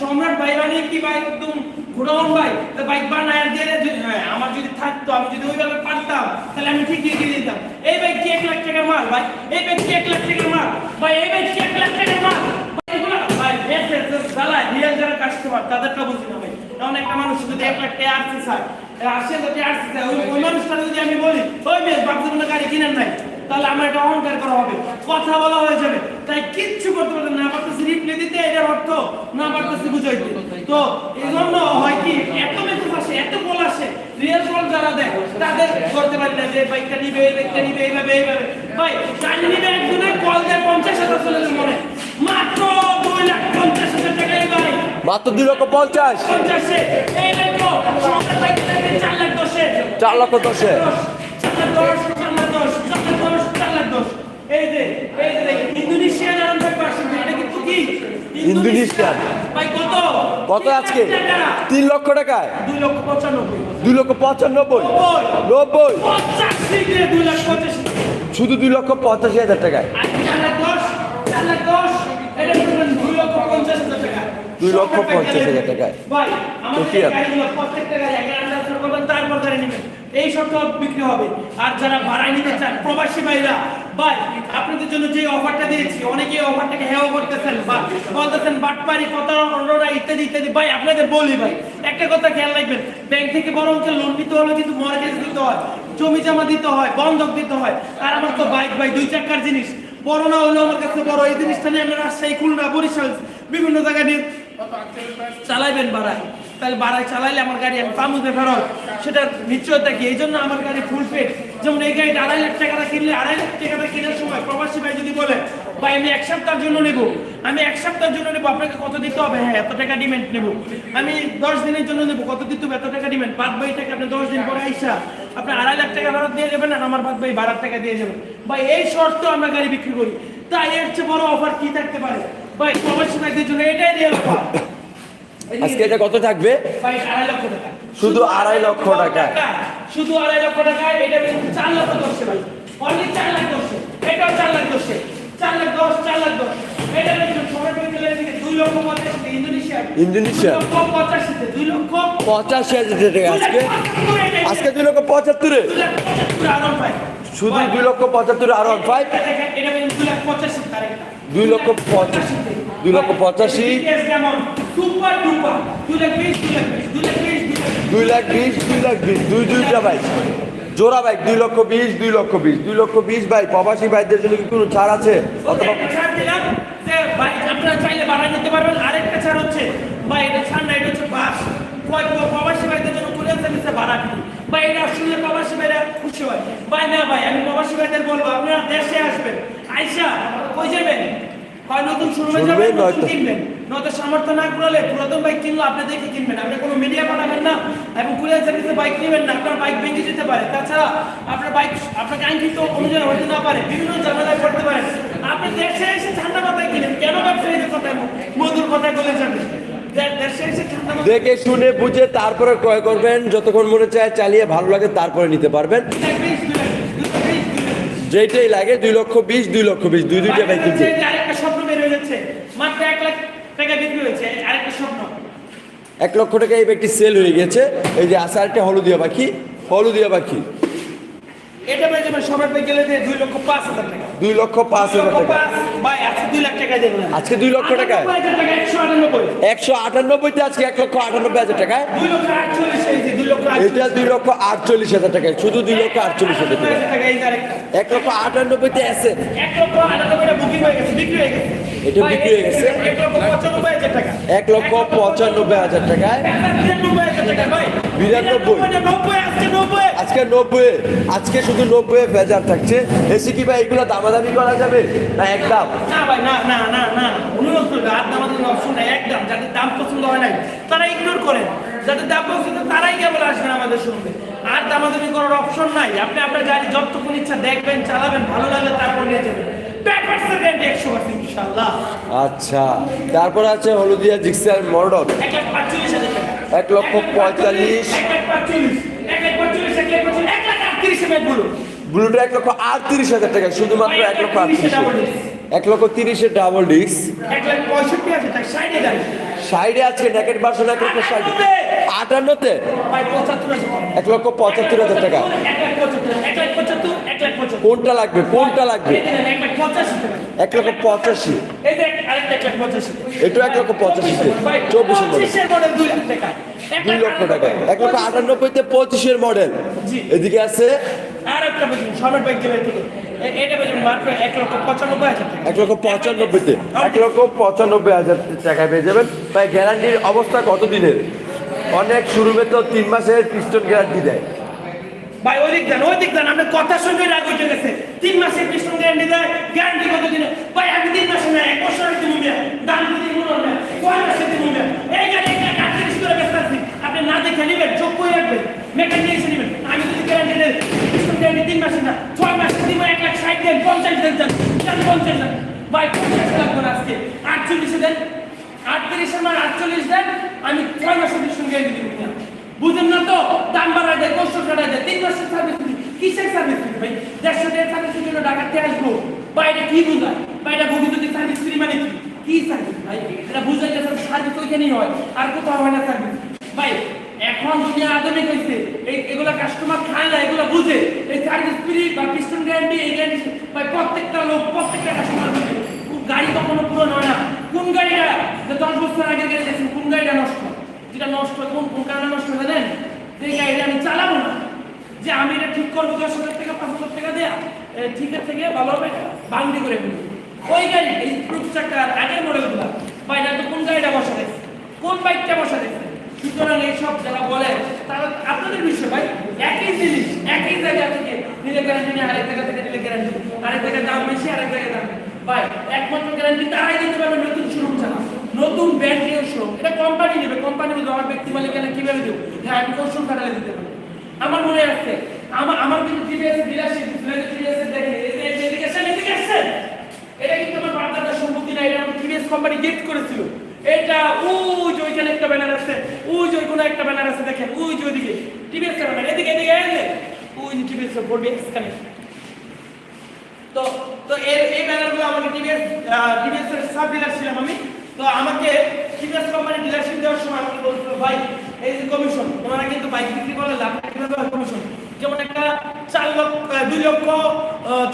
সম্রাট ভাই মানে কি ভাই? একদম ঘোড়াউন ভাই। তো বাইক বানায় হ্যাঁ, আমার যদি থাকতো আমি যদি ওইভাবে পারতাম তাহলে আমি ঠিক দিয়ে দিতাম। এই বাইক কি এক লাখ টাকার মাল ভাই? এই বাইক কি এক লাখ টাকার মাল? ভাই এই বাইক কি এক লাখ টাকার মাল? ভাই, ভাই ভাই। টাকা আসতে চায় আসে যদি আসতে ওই ওই মানুষটা যদি আমি বলি ওই বেশ ভাবতে গাড়ি কিনেন নাই? তাহলে আমার এটা অহংকার করা হবে। কথা বলা হয়ে যাবে। তাই কিচ্ছু করতে পারতেন না পারতেছি রিপ্লে দিতে এটার অর্থ না পারতেছি বুঝাইতে। তো এই জন্য হয় কি এত মেসেজ আসে এত কল আসে রিয়েল যারা দেয় তাদের করতে পারি না যে বাইকটা নিবে এই বাইকটা নিবে এইভাবে এইভাবে। ভাই গাড়ি নিবে একজনে কল দেয় পঞ্চাশ হাজার চলে মনে। মাত্র দুই লাখ পঞ্চাশ হাজার টাকা এই গাড়ি মাত্র দুই লক্ষ পঞ্চাশ। পঞ্চাশে এই দেবে চার লাখ দশে। চার লক্ষ দশ। চার লাখ দশ চার লাখ দশ চার লাখ দশ এই যে এই যে ইন্দোনেশিয়ান আরাম থাকবে এটা কিন্তু কি ইন্দোনেশিয়ান। ভাই কত? কত আজকে? তিন লক্ষ টাকায়? দুই লক্ষ পঁচানব্বই। দুই লক্ষ পঁচানব্বই? নব্বই। শুধু দুই লক্ষ পঁচাশি হাজার টাকায় আর চার লাখ দশ চার লাখ দশ এটা বলবেন দুই লক্ষ পঞ্চাশ হাজার টাকা দুই লক্ষ পঞ্চাশ হাজার টাকায়। তো কি এই সপ্তাহ বিক্রি হবে। আর যারা ভাড়ায় নিতে চান প্রবাসী ভাইরা ভাই আপনাদের জন্য যে অফারটা দিয়েছি অনেকে অফারটাকে হেও করতেছেন বা বলতেছেন বাটপারি ইত্যাদি ইত্যাদি। ভাই আপনাদের বলি ভাই একটা কথা খেয়াল রাখবেন ব্যাংক থেকে বড় অঙ্কের লোন নিতে হলে কিন্তু মর্গেজ দিতে হয় জমি জমা দিতে হয় বন্ধক দিতে হয়। আর আমার তো বাইক ভাই দুই চাকার জিনিস। বড় না হলেও আমার কাছে বড় এই জিনিসটা নিয়ে আমরা রাজশাহী খুলনা বরিশাল বিভিন্ন জায়গায় নিয়ে চালাইবেন বাড়ায় তাহলে বাড়ায় চালাইলে আমার গাড়ি আমি পামুতে ফেরত। সেটার নিশ্চয়তা কি এই জন্য আমার গাড়ি ফুল পেড যেমন এই গাড়িটা আড়াই লাখ টাকাটা কিনলে, আড়াই লাখ টাকাটা কেনার সময় প্রবাসী ভাই যদি বলে, ভাই, আমি এক সপ্তাহের জন্য নেব। আমি এক সপ্তাহের জন্য নেব, আপনাকে কত দিতে হবে? হ্যাঁ এত টাকা ডিমেন্ট নেব। আমি দশ দিনের জন্য নেব, কত দিতে হবে? এত টাকা ডিমেন্ট বাদ বাই টাকা আপনি দশ দিন পরে আইসা, আপনি আড়াই লাখ টাকা ফেরত দিয়ে দেবেন আর আমার বাদ বাই বারো টাকা দিয়ে যাবেন ভাই, এই শর্ত আমরা গাড়ি বিক্রি করি। তাই এর চেয়ে বড় অফার কি থাকতে পারে? ভাই প্রবাসী ভাইদের জন্য এটাই রিয়েল আজকে এটা কত থাকবে? ভাই আড়াই লক্ষ টাকা। শুধু আড়াই লক্ষ টাকা। শুধু আড়াই লক্ষ টাকা এটা চার লক্ষ দশে ভাই। অনলি চার লাখ দশে এটাও চার লাখ দশে চার লাখ দশ চার লাখ দশ। এটা কিন্তু সময় পেয়ে গেলে এদিকে দুই লক্ষ পঁচাশিতে ইন্দোনেশিয়া। ইন্দোনেশিয়া। পঁচাশিতে দুই লক্ষ পঁচাশি হাজার টাকা আজকে? আজকে দুই লক্ষ পঁচাত্তরে? শুধু দুই লক্ষ পঁচাত্তরে আর ফাইভ? দুই লক্ষ পঁচাশি দুই লক্ষ পঁচাশি দুই লাখ বিশ দুই লাখ বিশ দুই দুইটা বাইক জোড়া বাইক দুই লক্ষ বিশ দুই লক্ষ বিশ দুই লক্ষ বিশ বাইক প্রবাসী বাইকদের জন্য কি কোনো ছাড় আছে? অথবা ছাড় ভাই আপনারা চাইলে বাড়ায় নিতে পারবেন। আরেকটা ছাড় হচ্ছে ভাই এটা ছাড় না এটা হচ্ছে বাস। প্রবাসী ভাইদের জন্য কুরিয়ার সার্ভিসে ভাড়া ভাই এটা শুনলে প্রবাসী ভাইরা খুশি হয়। ভাই না ভাই আমি প্রবাসী ভাইদের বলব আপনারা দেশে আসবেন। আইসা কই যাবেন? হয় নতুন শুরু হয়ে যাবে নতুন কিনবেন। নয়তো সামর্থ্য না করলে পুরাতন বাইক কিনলো আপনি দেখে কিনবেন। আপনি কোনো মিডিয়া পাঠাবেন না এবং কুরিয়ার সার্ভিসে বাইক নেবেন না আপনার বাইক ভেঙে যেতে পারে। তাছাড়া আপনার বাইক আপনাকে আইনকৃত অনুযায়ী হতে না পারে বিভিন্ন ঝামেলায় পড়তে পারেন। আপনি দেশে এসে ঠান্ডা মাথায় কিনেন। কেন ব্যবসায়ীদের কথা মধুর কথা বলে যাবেন দেখে শুনে বুঝে তারপরে ক্রয় করবেন। যতক্ষণ মনে চায় চালিয়ে ভালো লাগে তারপরে নিতে পারবেন দুই লাখ বিশ, দুই লাখ বিশ, দুই লাখ বিশ, যেইটাই লাগে দুই লক্ষ বিশ দুই লক্ষ বিশ দুই দুইটা বাইক কিনছে। আরেকটা স্বপ্ন বের হয়ে যাচ্ছে। মাত্র এক লাখ টাকা বিক্রি হয়েছে আরেকটা স্বপ্ন। এক লক্ষ টাকা এই ব্যক্তি সেল হয়ে গেছে। এই যে আছে আরেকটা হলুদিয়া পাখি হলুদিয়া পাখি। এটা যাবেন সবার পেয়ে গেলে দুই লক্ষ পাঁচ হাজার টাকা। দুই লক্ষ পাঁচ হাজার টাকা। ভাই আজকে দুই লাখ টাকায় দেবেন আজকে দুই লক্ষ টাকা, একশো আটানব্বই। একশো আটানব্বইতে আজকে এক লক্ষ আটানব্বই হাজার টাকায়। দুই লক্ষ আটচল্লিশ এটা দুই লক্ষ আটচল্লিশ হাজার টাকায় শুধু দুই লক্ষ আটচল্লিশ হাজার টাকা টাকা। এক লক্ষ আটানব্বইতে আছে। এটা বিক্রি হয়ে গেছে? এক লক্ষ পঁচানব্বই হাজার টাকা। টাকায় বিরানব্বই টাকা, না, আজকে নব্বই। আজকে শুধু নব্বই ভেজার থাকছে এসি কি ভাই এগুলো দামাদামি করা যাবে না একদম না ভাই, না, না, না, না। অনুরোধ করবে, আর দামাদামি নাই, একদম। যাদের দাম পছন্দ হয় নাই, তারা ইগনোর করেন যাদের দাম পছন্দ তারাই কেবল আসবেন আমাদের সঙ্গে। আর দামাদামি করার অপশন নাই। আপনি আপনার গাড়ি যতক্ষণ ইচ্ছা দেখবেন চালাবেন ভালো লাগলে তারপর নিয়ে যাবেন। আচ্ছা তারপর আছে হলুদিয়া জিক্সার এক লক্ষ পঁয়তাল্লিশ। ব্লুটা এক লক্ষ আটত্রিশ হাজার টাকা শুধুমাত্র এক লক্ষ আটত্রিশ। এক লক্ষ তিরিশের ডাবল ডিস্ক ষাট সাইডে আছে নেকেট ভার্সন এক লক্ষ ষাট। আটান্নতে? এক লক্ষ পঁচাত্তর হাজার টাকা। কোনটা লাগবে? কোনটা লাগবে? এক লক্ষ পঁচাশি। আরেকটা এক লক্ষ পঁচাশিতে। ভাই, চব্বিশের মডেল। দুই লক্ষ টাকা। এক লক্ষ আটানব্বইতে পঁচিশের মডেল এদিকে আছে? আর একটা এটা। পঁচানব্বইতে। এক লক্ষ পঁচানব্বই হাজার টাকায় পেয়ে যাবেন। ভাই গ্যারান্টির অবস্থা কত দিনের অনেক শুরুতে তো তিন মাসের পিস্টন গ্যারান্টি দেয় ভাই, ওই দিক দেন, ওই দিক দেন, আপনার কথার সঙ্গে রাগ গেছে। তিন মাসের পিছন গ্যারান্টি দেয়, গ্যারান্টি কত দিনে? ভাই, আমি তিন মাসে না, এক বছরের মিয়া। দাম যদি কোনো না, ছয় মাসের দিব মিয়া। এই গাড়ি করে বেচতাছি। আপনি না দেখে নিবেন, চোখ করে রাখবেন, মেকানিক নিবেন। আমি যদি গ্যারান্টি দেই, পিছন গ্যারান্টি তিন মাসে না, ছয় মাসে দিব, এক লাখ ষাট দেন, পঞ্চাশ দেন, দেন, দেন, পঞ্চাশ দেন। ভাই, পঞ্চাশ আজকে। আটচল্লিশে দেন, আটত্রিশের মান আটচল্লিশ দেন, আমি ছয় মাসের পিছন গ্যারান্টি দিব। বুঝেন না তো? দাম বাড়ায় দেয় কষ্ট কাটায় দেয় তিন মাসের সার্ভিস কিসের সার্ভিস ফ্রি ভাই? দেড়শো দেড় সার্ভিসের জন্য ঢাকাতে আসব। বাইরে কি বুঝায়? বাইরে ভবিষ্যতে সার্ভিস ফ্রি মানে কি? কি সার্ভিস ভাই? এটা বুঝাই গেছে সার্ভিস ওইখানেই হয় আর কোথাও হয় না সার্ভিস ভাই এখন দুনিয়া আধুনিক হয়েছে এই এগুলা কাস্টমার খায় না এগুলো বুঝে। এই সার্ভিস ফ্রি বা পিস্টন গ্যারান্টি এই গ্যারান্টি ভাই প্রত্যেকটা লোক প্রত্যেকটা কাস্টমার গাড়ি কখনো পুরো হয় না। কোন গাড়িটা? যে দশ বছর আগে গাড়ি কোন গাড়িটা নষ্ট? যেটা নষ্ট, কোন কোন কারণে নষ্ট হয় জানেন সেই গাড়িটা আমি চালাবো না। যে আমি এটা ঠিক করব দশ হাজার টাকা, পাঁচ হাজার টাকা দেয়া? ঠিকের থেকে ভালো হবে বাংলি করে ফেলব ওই গাড়ি এই চাকার আগের মডেলগুলো বা এটা তো কোন গাড়িটা বসা দেখছে কোন বাইকটা বসা দেখছে সুতরাং এইসব যারা বলে, তারা আপনাদের বিষয় ভাই। একই জিনিস, একই জায়গা থেকে নিলে গ্যারান্টি নিয়ে আরেক জায়গা থেকে নিলে গ্যারান্টি আরেক জায়গায় দাম বেশি, আরেক জায়গায় দাম। ভাই, একমাত্র গ্যারান্টি তারাই দিতে পারবে নতুন শোরুম ছাড়া নতুন ব্র্যান্ড শোরুম এটা কোম্পানি নেবে কোম্পানি বলতে আমার ব্যক্তি মালিকানা কীভাবে দেবো? হ্যাঁ আমি কৌশল কাটালে দিতে পারব? আমার মনে আছে, আমার আমার কিন্তু টিভিএস ডিলারশিপ টিভিএস দেখে এদিকে আসেন এটা কিন্তু আমার বার্তাটা সম্পত্তি এটা আমার টিভিএস কোম্পানি গিফট করেছিল। এটা, ওই যে ওইখানে একটা ব্যানার আছে, ওই যে কোনো একটা ব্যানার আছে দেখেন, ওই যে ওইদিকে টিভিএস ব্যানার এদিকে এদিকে ওই টিভিএস বোর্ড এক্সকানেক্ট তো এর, এই ব্যানারগুলো আমাকে টিভিএস টিভিএস এর সাব ডিলার ছিলাম আমি। তো আমাকে টিভিএস কোম্পানি ডিলারশিপ দেওয়ার সময় আমাকে বলছিল, ভাই, এই যে কমিশন তোমরা কিন্তু বাইক বিক্রি করলে লাভ কমিশন যেমন একটা চার লক্ষ দুই লক্ষ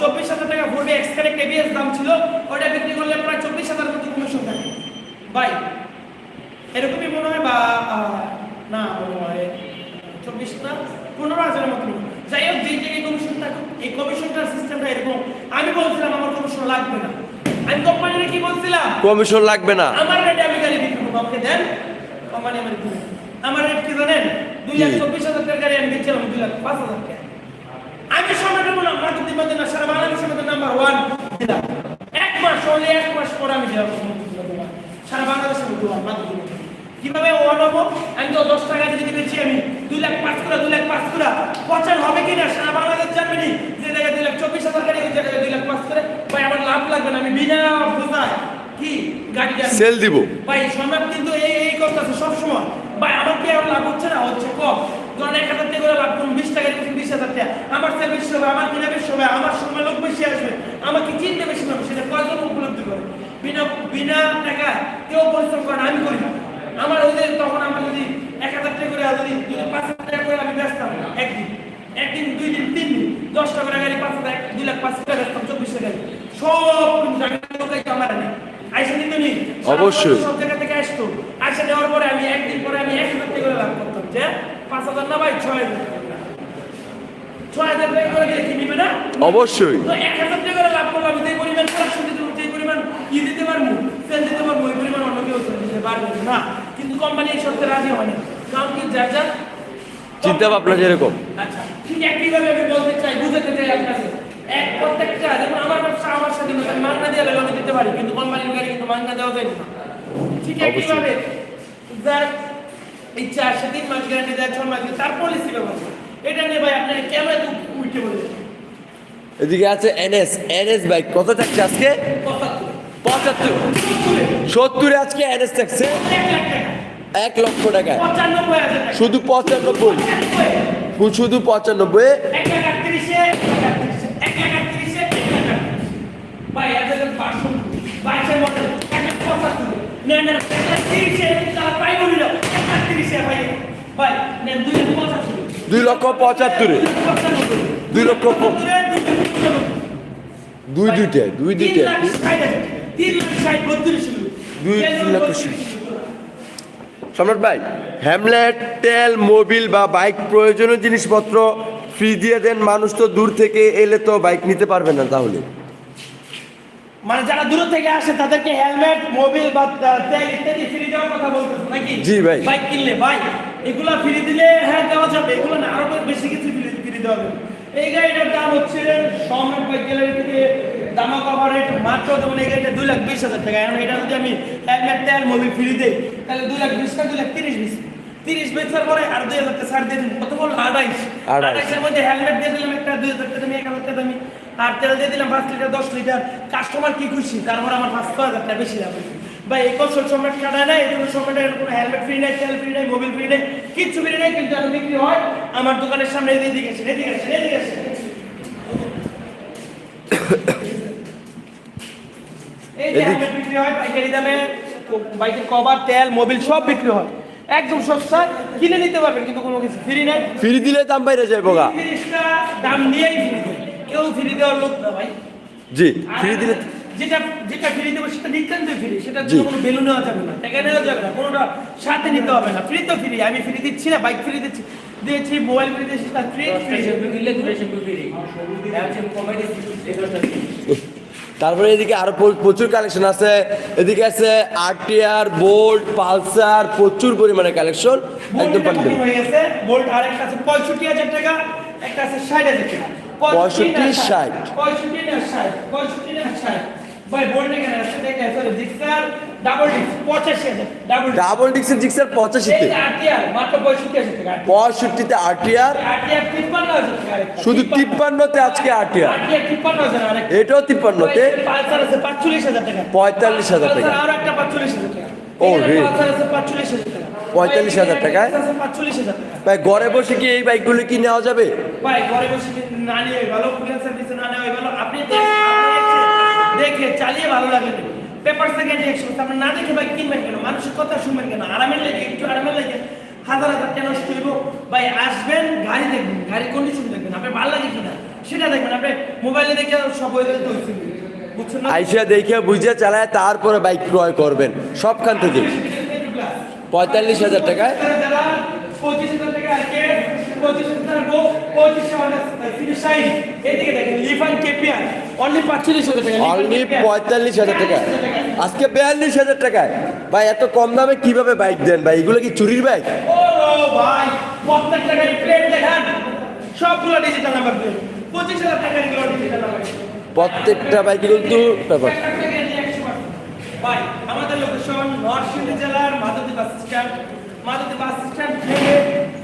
চব্বিশ হাজার টাকা ভোল্টে এক্সকারেক্ট এবিএস দাম ছিল ওটা বিক্রি করলে প্রায় চব্বিশ হাজার মতো কমিশন থাকে। ভাই, এরকমই মনে হয় বা না হয় চব্বিশ না, পনেরো হাজারের মতো। যাই হোক জায়গায় কমিশন থাকুক এই কমিশনটার সিস্টেমটা এরকম আমি বলছিলাম আমার কমিশন লাগবে না। আমি কোম্পানিকে কি বলছিলাম? কমিশন লাগবে না। আমার রেটে আমি গাড়ি বিক্রি করব আমাকে দেন। কোম্পানি আমার দিবে। আমার রেট কি জানেন? দুই লাখ চব্বিশ হাজার টাকার গাড়ি আমি দিচ্ছিলাম দুই লাখ পাঁচ হাজার টাকা। আমি সময়টা বললাম মার্কেটিং মধ্যে না সারা বাংলাদেশের মধ্যে নাম্বার ওয়ান দিলাম। এক মাস হলে এক মাস পরে আমি দিলাম সারা বাংলাদেশের মধ্যে ওয়ান কীভাবে ওয়ান হব? আমি তো দশ টাকা দিয়ে দিয়েছি আমি দুই লাখ পাঁচ করে দুই লাখ পাঁচ করে পচার হবে কি না সারা বাংলাদেশ জানবেনি চব্বিশ হাজার গাড়ি ওই দুই লাখ পাঁচ করে। ভাই আমার লাভ লাগবে না আমি বিনা বোঝায় কি গাড়ি সেল দিব। ভাই সম্রাট কিন্তু এই এই করতেছে সবসময়। ভাই আমার কি লাভ হচ্ছে না? হচ্ছে কম। ধরেন এক হাজার টাকা লাভ করুন বিশ টাকা রেখে বিশ হাজার টাকা। আমার সেল বেশি হবে আমার কিনা বেশি হবে আমার সময় লোক বেশি আসবে। আমাকে চিনতে বেশি হবে সেটা কয়জন উপলব্ধি করে? বিনা বিনা টাকা কেউ পরিশ্রম করে আমি করি না। আমার ওই তখন আমার যদি এক হাজার টাকা করে যদি যদি পাঁচ হাজার টাকা করে আমি ব্যস্তাম একদিন। একদিন দুই দিন তিন দিন। দশ টাকা গাড়ি পাঁচ হাজার দুই লাখ পাঁচ ব্যস্তাম চব্বিশে গাড়ি সব কিন্তু আমি আমার নেই। আইসা কিন্তু নি অবশ্যই। সব জায়গা থেকে আসতো আসে দেওয়ার পরে আমি একদিন পরে আমি এক হাজার টাকা লাভ করতাম যে পাঁচ হাজার না ভাই ছয় হাজার টাকা। ছয় টাকা করে না? অবশ্যই। তো এক হাজার টাকা করে লাভ করলাম যে পরিমাণ প্রোডাকশন দিতে পারব যে পরিমাণ ই দিতে পারব সেল দিতে পারব ওই পরিমাণ অন্য কেউ সেল দিতে পারবে না। কিন্তু কোম্পানি এই শর্তে রাজি হয় না কারণ কি যার যার চিন্তা ভাবনা যেরকম। আচ্ছা ঠিক একইভাবে আমি বলতে চাই বুঝাতে চাই আপনাকে। এক প্রত্যেকটা যেমন আমার ব্যবসা আমার আমি দিয়ে আমি দিতে পারি কিন্তু কোম্পানির গাড়ি কিন্তু মাংনা দেওয়া যায় না। ঠিক একইভাবে যার ইচ্ছা সে তিন মাস গ্যারান্টি দেয় ছয় মাস তার পলিসি এটা নিয়ে ভাই আপনাকে কেন এত উল্টে বলে এদিকে আছে এনএস। এনএস বাইক কত থাকছে আজকে? পঁচাত্তর। সত্তরে আজকে এনএস থাকছে এক লক্ষ টাকা। শুধু পঁচানব্বই। শুধু পঁচানব্বই। দুই লক্ষ পঁচাত্তরে। দুই লক্ষ দুই দুইটে দুই দুইটে। দুই লক্ষ। সম্রাট ভাই হ্যামলেট তেল মোবিল বা বাইক প্রয়োজনীয় জিনিসপত্র ফ্রি দিয়ে দেন মানুষ তো দূর থেকে এলে তো বাইক নিতে পারবে না তাহলে। মানে যারা দূর থেকে আসে তাদেরকে হেলমেট মোবিল বা তেল ইত্যাদি ফ্রি দেওয়ার কথা বলতেছে নাকি? জি ভাই। বাইক কিনলে ভাই এগুলা ফ্রি দিলে হ্যাঁ দেওয়া যাবে এগুলো না আরও বেশি কিছু ফ্রি দেওয়া যাবে। এই গাড়িটার দাম হচ্ছে সম্রাট গ্যালারি থেকে দামা কভারেট মাত্র যেমন এই গাড়িটা দুই লাখ বিশ হাজার টাকা। এখন এটা যদি আমি হেলমেট তেল মোবিল ফ্রি দিই তাহলে দুই লাখ বিশ টাকা দুই লাখ তিরিশ বিশ। তিরিশ বেচার পরে আর দুই হাজার টাকা ছাড় দিয়ে দিন কত বলল আড়াইশ আড়াইশ। আড়াইশের মধ্যে হেলমেট দিয়ে দিলাম একটা দুই হাজার টাকা দামি এক হাজার টাকা দামি। আর তেল দিয়ে দিলাম পাঁচ লিটার দশ লিটার। কাস্টমার কি খুশি? তারপর আমার পাঁচ ছ হাজার টাকা বেশি লাভ। বা এই কৌশল সম্রাট কাটায় নাই এই সম্রাটের কোনো হেলমেট ফ্রি নাই তেল ফ্রি নাই মোবিল ফ্রি নাই কিচ্ছু ফ্রি নাই কিন্তু এত বিক্রি হয়। আমার দোকানের সামনে এদিকে এদিকে এদিকে আসেন এই যে এদিকে- হেলমেট বিক্রি হয় পাইকারি দামে বাইকের কভার তেল মোবিল সব বিক্রি হয়। একদম সস্তা কিনে নিতে পারবেন কিন্তু কোনো কিছু ফ্রি নাই। ফ্রি দিলে দাম বাইরে যায় বোগা দাম নিয়েই ফ্রি কেউ ফ্রি দেওয়ার লোক না ভাই। জি ফ্রি দিলে যেটা যেটা ফ্রি দেবো সেটা নিতান্ত ফ্রি সেটা। কোনো বেলু নেওয়া যাবে না। টাকা নেওয়া যাবে না। কোনোটা সাথে নিতে হবে না। ফ্রি তো ফ্রি আমি ফ্রি দিচ্ছি না বাইক ফ্রি দিচ্ছি। দিয়েছি মোবাইল ফ্রি দিচ্ছি তার ফ্রি ফ্রি তারপরে এদিকে আরও প্রচুর কালেকশন আছে। এদিকে আছে আরটিআর বোল্ট পালসার প্রচুর পরিমাণে কালেকশন একদম পান্ডে হয়ে গেছে। বোল্ট আরেকটা আছে পঁয়ষট্টি হাজার টাকা একটা আছে ষাট হাজার টাকা। 65, 60 পঁয়ষট্টি না ষাট পঁয়ষট্টি না ষাট। ভাই বোল্ট এখানে আছে দেখে সরি জিক্সার ডাবল পঁচাশি ডাবল ডাবল ডিক্সের জিক্সার পঁচাশিতে পঁয়ষট্টিতে আটিয়ার। শুধু তিপ্পান্নতে আজকে আটিয়ার এটাও তিপ্পান্নতে পঁয়তাল্লিশ হাজার টাকা। ও, রে। পঁয়তাল্লিশ হাজার টাকায়? ভাই ঘরে বসে কি এই বাইকগুলো কি নেওয়া যাবে? ভাই ঘরে বসে না নিয়ে ভালো আপনি দেখ- চালিয়ে ভালো লাগবে। পেপার সেকেন্ড একশো আপনি না দেখে ভাই কিনবেন কেন? মানুষের কথা শুনবেন কেন? আরামের লেগে একটু আরামের লেগে হাজার হাজার কেন শুনব ভাই আসবেন গাড়ি দেখবেন গাড়ি কন্ডিশন দেখবেন। আপনি ভালো লাগে কিনা? সেটা দেখবেন। আপনি মোবাইলে দেখে সব হয়ে না? আইসা দেখে বুঝে চালায় তারপরে বাইক ক্রয় করবেন। সবখান থেকে। পঁয়তাল্লিশ হাজার টাকায়। পঁচিশ হাজার টাকা পঁচিশ হাজার পঁচিশ এদিকে দেখেন লিফান কেপিয়ার অনলি পঁয়তাল্লিশ হাজার টাকা। আজকে বিয়াল্লিশ হাজার টাকায়। ভাই এত কম দামে কীভাবে বাইক দেন ভাই? এগুলো কি চুরির বাইক ভাই প্রত্যেকটা গাড়ি প্লেট দেখান। সবগুলো ডিজিটাল নাম্বার পঁচিশ হাজার টাকা এগুলো ডিজিটাল নাম্বার প্রত্যেকটা বাইকে কিন্তু ব্যাপার। ভাই আমাদের লোকেশন নরসিংদী জেলার Madhabdi bus stand Madhabdi bus stand থেকে